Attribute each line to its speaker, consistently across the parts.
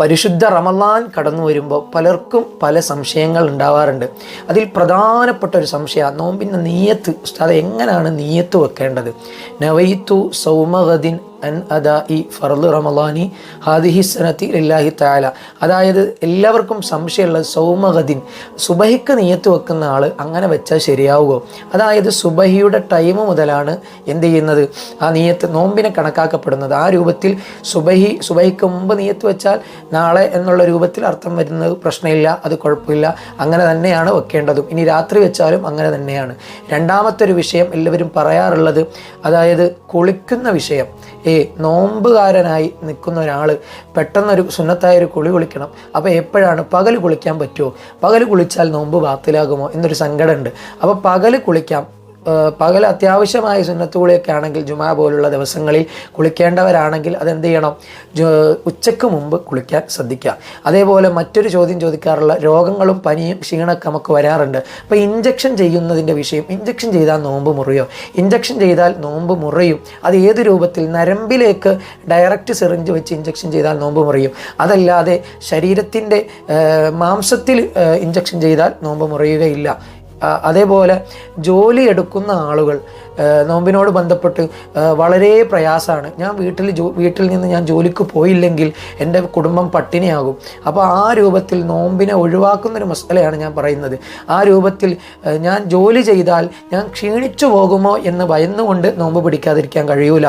Speaker 1: പരിശുദ്ധ റമലാൻ കടന്നു വരുമ്പോൾ പലർക്കും പല സംശയങ്ങൾ ഉണ്ടാവാറുണ്ട്. അതിൽ പ്രധാനപ്പെട്ട ഒരു സംശയം നോമ്പിന്റെ നീയത്ത് ഉസ്താദ് എങ്ങനെയാണ് നീയത്ത് വെക്കേണ്ടത്? നവൈത്തു സൗമഗദിൻ അൻ ഹാദിഹി ലില്ലാഹി അതായത് എല്ലാവർക്കും സംശയമുള്ള സൗമഹദിൻ സുബഹിക്ക് നീയത്ത് വെക്കുന്ന ആൾ അങ്ങനെ വെച്ചാൽ ശരിയാവുമോ അതായത് സുബഹിയുടെ ടൈം മുതലാണ് എന്ത് ചെയ്യുന്നത്? ആ നീയത്ത് നോമ്പിനെ കണക്കാക്കപ്പെടുന്നത്. ആ രൂപത്തിൽ സുബഹി സുബഹിക്ക് മുമ്പ് നീയത്ത് വെച്ചാൽ നാളെ എന്നുള്ള രൂപത്തിൽ അർത്ഥം വരുന്നത് പ്രശ്നമില്ല അത് കുഴപ്പമില്ല അങ്ങനെ തന്നെയാണ് വെക്കേണ്ടതും. ഇനി രാത്രി വെച്ചാലും അങ്ങനെ തന്നെയാണ്. രണ്ടാമത്തെ ഒരു വിഷയം എല്ലാവരും പറയാറുള്ളത് അതായത് കുളിക്കുന്ന വിഷയം. ഏ നോമ്പുകാരനായി നിൽക്കുന്ന ഒരാൾ പെട്ടെന്നൊരു സുന്നത്തായ ഒരു കുളി കുളിക്കണം. അപ്പോൾ എപ്പോഴാണ് പകൽ കുളിക്കാൻ പറ്റുമോ പകൽ കുളിച്ചാൽ നോമ്പ് ബാത്തിലാകുമോ? എന്നൊരു സങ്കടമുണ്ട്. അപ്പോൾ പകൽ കുളിക്കാം. പകൽ അത്യാവശ്യമായ സുന്നത്തുകളിയൊക്കെ ആണെങ്കിൽ ജുമാ പോലുള്ള ദിവസങ്ങളിൽ കുളിക്കേണ്ടവരാണെങ്കിൽ അതെന്ത് ചെയ്യണം ഉച്ചയ്ക്ക് മുമ്പ് കുളിക്കാൻ ശ്രദ്ധിക്കുക. അതേപോലെ മറ്റൊരു ചോദ്യം ചോദിക്കാറുള്ള രോഗങ്ങളും പനിയും ക്ഷീണമൊക്കെ നമുക്ക് വരാറുണ്ട്. അപ്പോൾ ഇഞ്ചക്ഷൻ ചെയ്യുന്നതിന്റെ വിഷയം ഇഞ്ചക്ഷൻ ചെയ്താൽ നോമ്പ് മുറിയോ? ഇഞ്ചക്ഷൻ ചെയ്താൽ നോമ്പ് മുറിയും. അത് ഏത് രൂപത്തിൽ? നരമ്പിലേക്ക് ഡയറക്റ്റ് സിറിഞ്ച് വെച്ച് ഇഞ്ചക്ഷൻ ചെയ്താൽ നോമ്പ് മുറിയും. അതല്ലാതെ ശരീരത്തിന്റെ മാംസത്തിൽ ഇഞ്ചക്ഷൻ ചെയ്താൽ നോമ്പ് മുറിയുകയില്ല. അതേപോലെ ജോലി എടുക്കുന്ന ആളുകൾ നോമ്പിനോട് ബന്ധപ്പെട്ട് വളരെ പ്രയാസമാണ്. ഞാൻ വീട്ടിൽ ജോ വീട്ടിൽ നിന്ന് ഞാൻ ജോലിക്ക് പോയില്ലെങ്കിൽ എന്റെ കുടുംബം പട്ടിണിയാകും. അപ്പോൾ ആ രൂപത്തിൽ നോമ്പിനെ ഒഴിവാക്കുന്നൊരു മസലയാണ് ഞാൻ പറയുന്നത്. ആ രൂപത്തിൽ ഞാൻ ജോലി ചെയ്താൽ ഞാൻ ക്ഷീണിച്ചു പോകുമോ എന്ന് ഭയന്നുകൊണ്ട് നോമ്പ് പിടിക്കാതിരിക്കാൻ കഴിയൂല.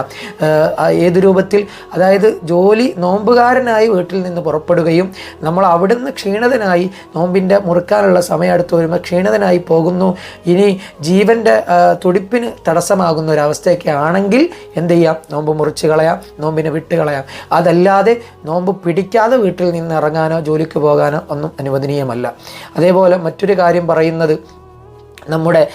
Speaker 1: ഏത് രൂപത്തിൽ? അതായത് ജോലി നോമ്പുകാരനായി വീട്ടിൽ നിന്ന് പുറപ്പെടുകയും നമ്മൾ അവിടുന്ന് ക്ഷീണതനായി നോമ്പിന്റെ മുറുക്കാനുള്ള സമയം അടുത്ത് വരുമ്പോൾ ക്ഷീണതനായി പോകുന്നു. ഇനി ജീവന്റെ തുടിപ്പിന് തുടിപ്പിന് തടസ്സമാകുന്ന ഒരവസ്ഥയൊക്കെ ആണെങ്കിൽ എന്ത് ചെയ്യാം? നോമ്പ് മുറിച്ച് കളയാം നോമ്പിനെ വിട്ട് കളയാം. അതല്ലാതെ നോമ്പ് പിടിക്കാതെ വീട്ടിൽ നിന്ന് ഇറങ്ങാനോ ജോലിക്ക് പോകാനോ ഒന്നും അനുവദനീയമല്ല. അതേപോലെ മറ്റൊരു കാര്യം പറയുന്നത് നമ്മുടെ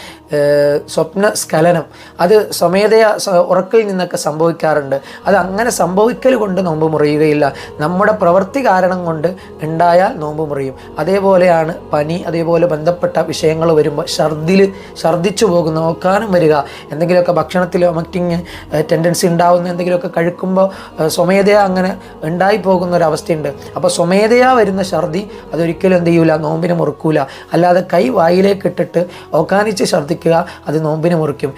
Speaker 1: സ്വപ്ന സ്ഖലനം. അത് സ്വമേധയാ ഉറക്കിൽ നിന്നൊക്കെ സംഭവിക്കാറുണ്ട്. അത് അങ്ങനെ സംഭവിക്കൽ കൊണ്ട് നോമ്പ് മുറിയുകയില്ല. നമ്മുടെ പ്രവൃത്തി കാരണം കൊണ്ട് ഉണ്ടായാൽ നോമ്പ് മുറിയും. അതേപോലെയാണ് പനി അതേപോലെ ബന്ധപ്പെട്ട വിഷയങ്ങൾ വരുമ്പോൾ ഛർദിൽ ഛർദിച്ചു പോകുന്ന നോക്കാനും വരിക. എന്തെങ്കിലുമൊക്കെ ഭക്ഷണത്തിൽ വൊമിറ്റിങ് ടെൻഡൻസി ഉണ്ടാവുന്ന എന്തെങ്കിലുമൊക്കെ കഴിക്കുമ്പോൾ സ്വമേധയാ അങ്ങനെ ഉണ്ടായി പോകുന്ന ഒരു അവസ്ഥയുണ്ട്. അപ്പോൾ സ്വമേധയാ വരുന്ന ഛർദി അതൊരിക്കലും എന്ത് ചെയ്യൂല നോമ്പിനെ മുറുക്കൂല. അല്ലാതെ കൈ വായിലേക്ക് ഇട്ടിട്ട് ഓക്കാനിച്ച് ഛർദ്ദിക്കുക അത് നോമ്പിനെ മുറിക്കും.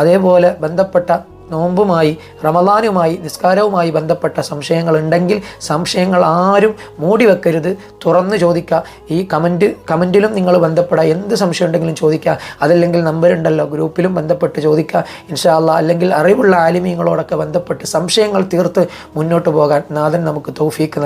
Speaker 1: അതേപോലെ ബന്ധപ്പെട്ട നോമ്പുമായി റമദാനുമായി നിസ്കാരവുമായി ബന്ധപ്പെട്ട സംശയങ്ങൾ ഉണ്ടെങ്കിൽ സംശയങ്ങൾ ആരും മൂടി വെക്കരുത്. തുറന്ന് ചോദിക്കുക. ഈ കമന്റ് കമന്റിലും നിങ്ങൾ ബന്ധപ്പെടുക എന്ത് സംശയം ഉണ്ടെങ്കിലും ചോദിക്കുക. അതല്ലെങ്കിൽ നമ്പർ ഉണ്ടല്ലോ ഗ്രൂപ്പിലും ബന്ധപ്പെട്ട് ചോദിക്കുക. ഇൻഷാല്ല അല്ലെങ്കിൽ അറിവുള്ള ആലിമീങ്ങളോടൊക്കെ ബന്ധപ്പെട്ട് സംശയങ്ങൾ തീർത്ത് മുന്നോട്ട് പോകാൻ നാഥൻ നമുക്ക് തൗഫീക്ക്